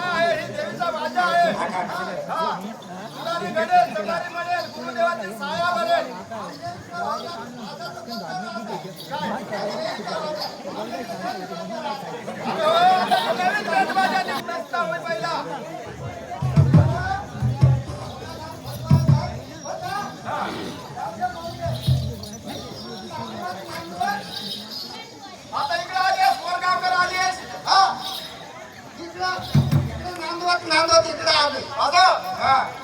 आहे ही देवीचा वाजा आहे तुलारी घडेल तुलारी म्हणेल गुरुदेवाची साया आता होय पहिला आता इकडे आलीस बोरगावकर आलीस हा. इकडं नांदवत नांदवत इकडं आले. हा हे.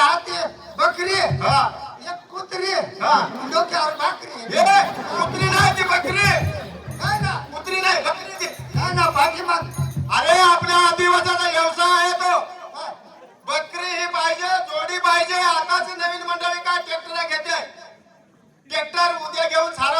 आहे बकरी हा. एक कुत्री हा. डोक्यावर भाकरी. कुत्री नाही ती बकरी. काय ना. कुत्री नाही बकरी काय ना पाठीमाग अरे आपल्या आदिवासाचा व्यवसाय आहे तो. हा. बकरी ही पाहिजे जोडी पाहिजे. आताच नवीन मंडळी काय ट्रॅक्टर घेते? ट्रॅक्टर उद्या घेऊन सारवते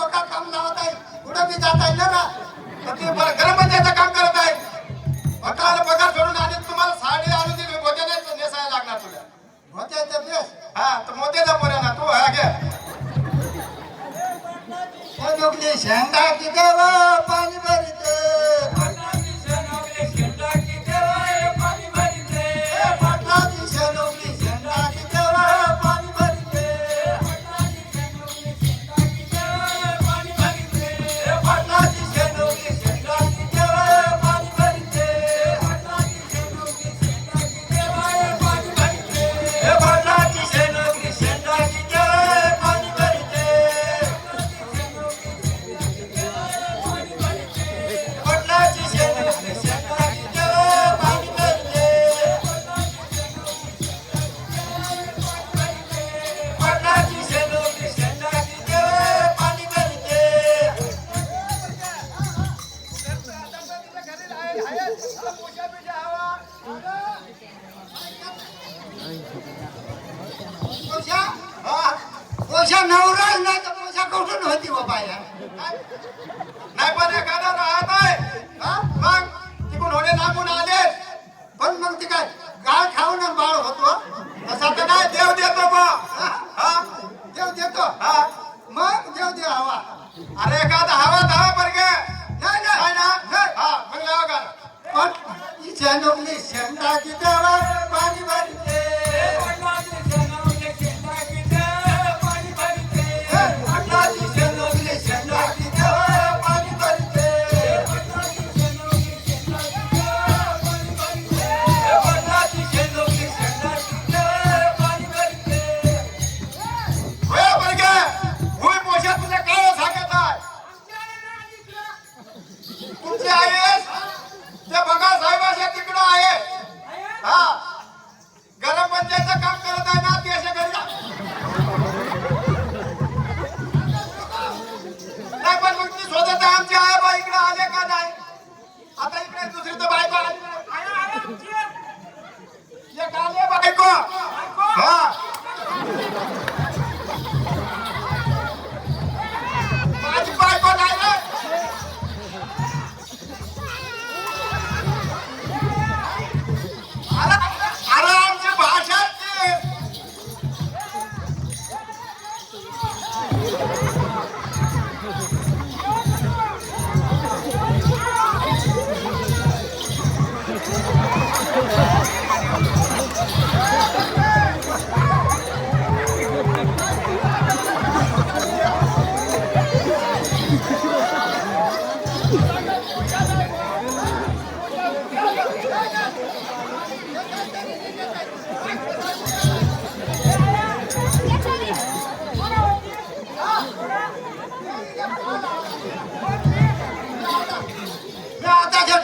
पक्का काम लावत आहे. कुठं बी जात आहे ना ती ग्रामपंचायतचं काम करत आहे. बकाल पगार सोडून आले तुम्हाला साडी आणून दिली मोत्याने नेसायला लागणार तुला. होते नेस हा तर मोत्याचा पोऱ्या ना तू हा घ्या शेणुकली शेंडा की देवा पाणी भरते. नाही पण एखादा राहत आहे? मग तिकडून होणे लागून आले. पण मग ते काय गाळ खाऊन बाळ होतो तसा तर नाही देव देतो बा. हा? देव देतो. हा? मग देव देव हवा. अरे एखादा हवा धावा पर गे नाही. काय ना नाही. हा मग लावा गाणं. पण नोकली शेंडाची देवा पाणी भरते.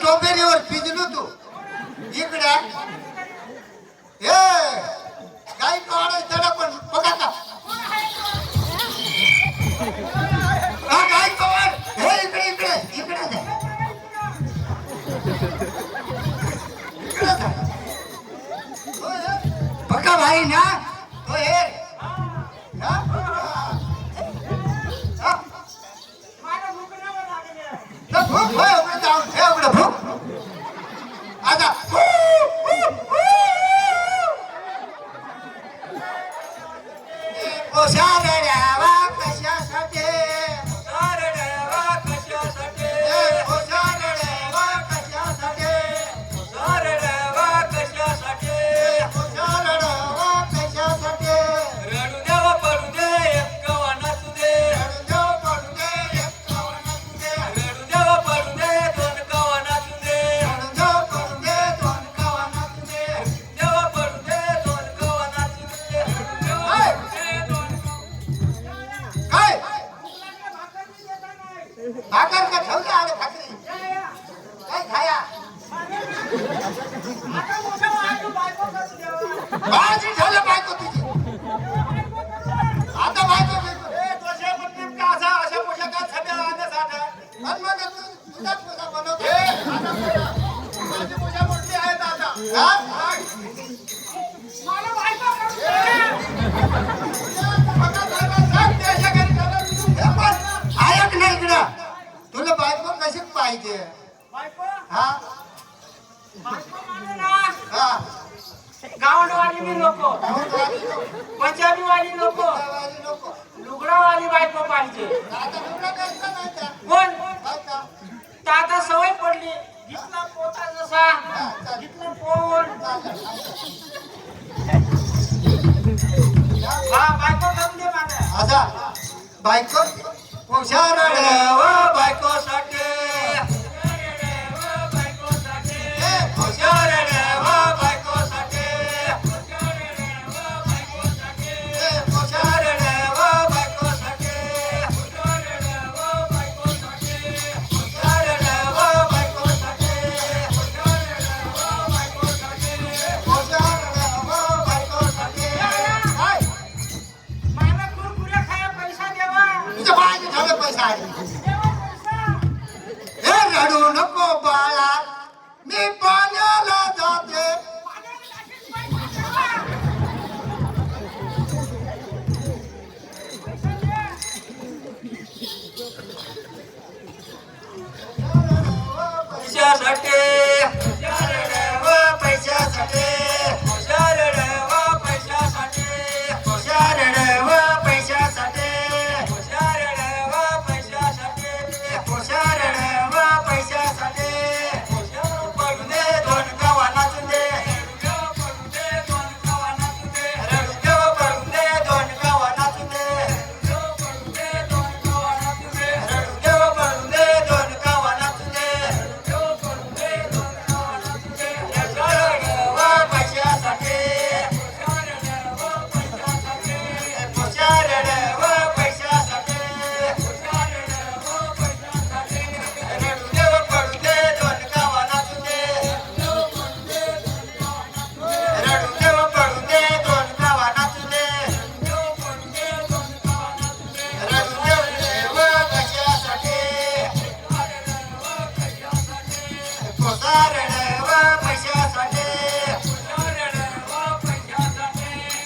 टोपेरीवर पिजलो तू. इकडे. हे काही कोणाला त्याला पण. बघा का काय कवर हे इकडे इकडे इकडे इकडे बघा भाई ना. बायको बायको हुशार बायको